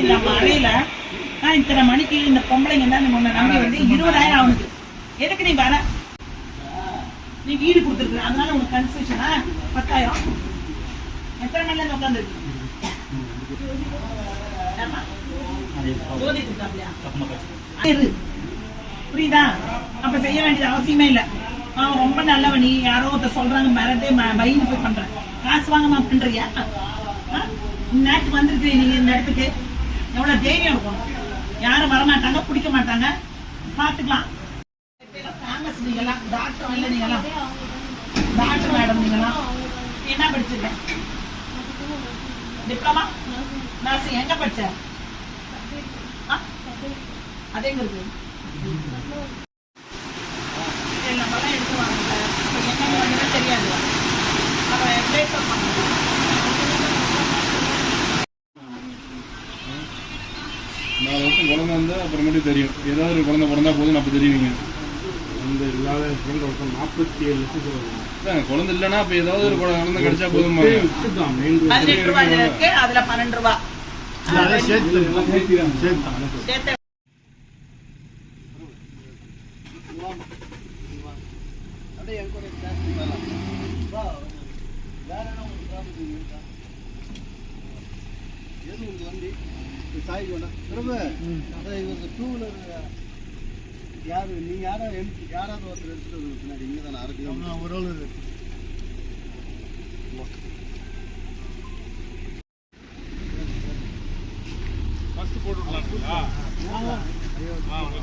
இந்த மழையில நான் இத்தனை மணிக்கு இந்த பொம்பளைங்க தான் உன்னை நம்பி வந்து இருபதாயிரம் அவனுக்கு எதுக்கு நீ வர? நீ வீடு கொடுத்துருக்கு அதனால உனக்கு கன்செஷனா பத்தாயிரம். எத்தனை மணில இருந்து உட்காந்துருக்கு? புரியுதா? அப்ப செய்ய வேண்டியது அவசியமே இல்ல. அவன் ரொம்ப நல்லவன். நீ யாரோ ஒருத்தர் சொல்றாங்க மிரட்டே ம- பயந்து போய் பண்ற. காசு வாங்கம்மா பண்றியா? நேற்று இந்நேரத்துக்கு வந்திருக்கு நீங்க இந்த இடத்துக்கு. எவ்வளவு தைரியம் இருக்கும்? யாரும் வரமாட்டாங்க பிடிக்க மாட்டாங்க. பார்த்துக்கலாம் ஃபேமஸ் நீங்களாம் டாக்டர் இல்லை நீங்களாம். டாக்டர் மேடம் நீங்களாம் என்ன படிச்சிருக்க? டிப்ளமா நர்சிங் எங்க படிச்ச? ஆ? அது இருக்கு நாலு வருஷம் குழந்தை இருந்தா அப்புறமேட்டு தெரியும். ஏதாவது ஒரு குழந்தை பிறந்தா போதும் அப்ப தெரியுவீங்க அந்த இல்லாத ஃப்ரெண்ட் ஒருத்தன் நாற்பத்தி ஏழு லட்சம் அதான் குழந்தை இல்லைன்னா அப்ப ஏதாவது ஒரு குழந்தை கிடைச்சா போதுமா விட்டுதான் மெயின் அதுல பன்னெண்டு ரூபா. அதே சேர்த்து சேர்த்து. சேர்த்து. சாய்க்கு வேண்டாம் பிரபு அதான் இவருக்கு டூ வீலர் யாரு நீ யாரா எடுத்து யாராவது ஒருத்தர் எடுத்துட்டு வருவீங்க பின்னாடி இங்கே தானே அரை கிலோமீட்டர் ஒரு ஆள் ஃபர்ஸ்ட் போட்டு விடலாங்களா ஆ ஓகே.